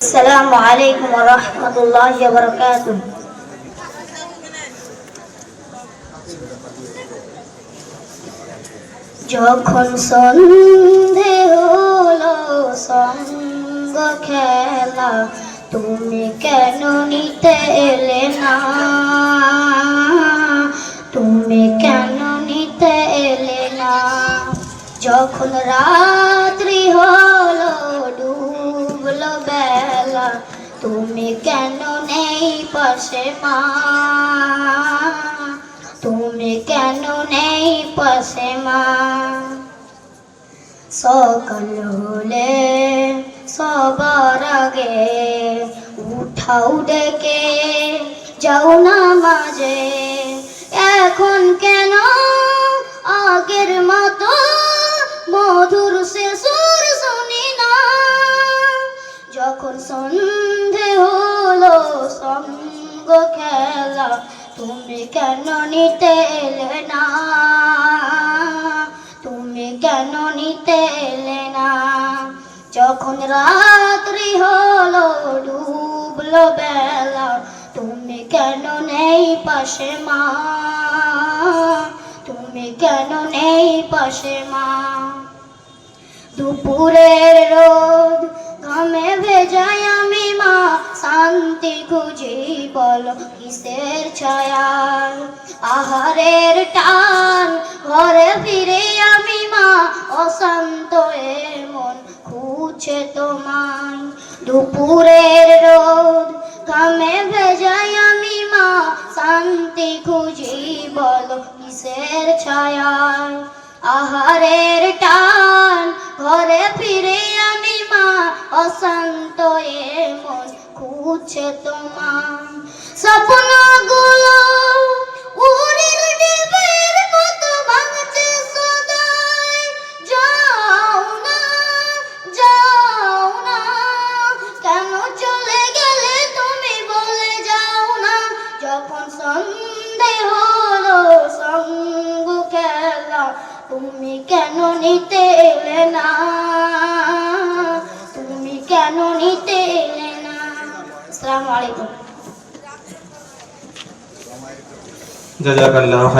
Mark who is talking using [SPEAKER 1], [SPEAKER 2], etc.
[SPEAKER 1] السلام عليكم ورحمة الله وبركاته যখন সন্ধে হলো সঙ্গ খেলা তুমি কেন নিতে এলে না তুমি কেন নিতে এলে না যখন রাত্রি হলো ডুবলো বেলা তুমি কেন নেই পাশে মা? তুমি কেন নেই পাশে মা? সকাল হলে সবার আগে উঠাও ডেকে, যাও না মাঝে। এখন কেন আগের মতো মধুর সে যখন সন্ধে হলো, সঙ্গ খেলা, তুমি কেন নিতে এলে না? তুমি কেন নিতে এলে না? যখন রাত্রি হলো, ডুবলো বেলা, তুমি কেন নেই পাশে মা? তুমি কেন নেই পাশে মা? দুপুরের রোদ শান্তি খুঁজি বলো কিসের ছায়ার আহারের টান, ঘরে ফিরে আমি মা, অশান্ত মন খুঁজছে তোমায় দুপুরের রোদ ঘামে ভেজাই আমি মা, শান্তি খুঁজি বলো কিসের ছায়ার আহারের টান, ঘরে ফিরে আমি মা, অশান্ত মন খুঁজছে তোমার স্বপ্নগুলো। যাও না যাও না, কেন চলে গেলে তুমি বলে যাও না? যখন খেলা, তুমি কেন নিতে এলে না? আলাইকুম।
[SPEAKER 2] জাজাকাল্লাহ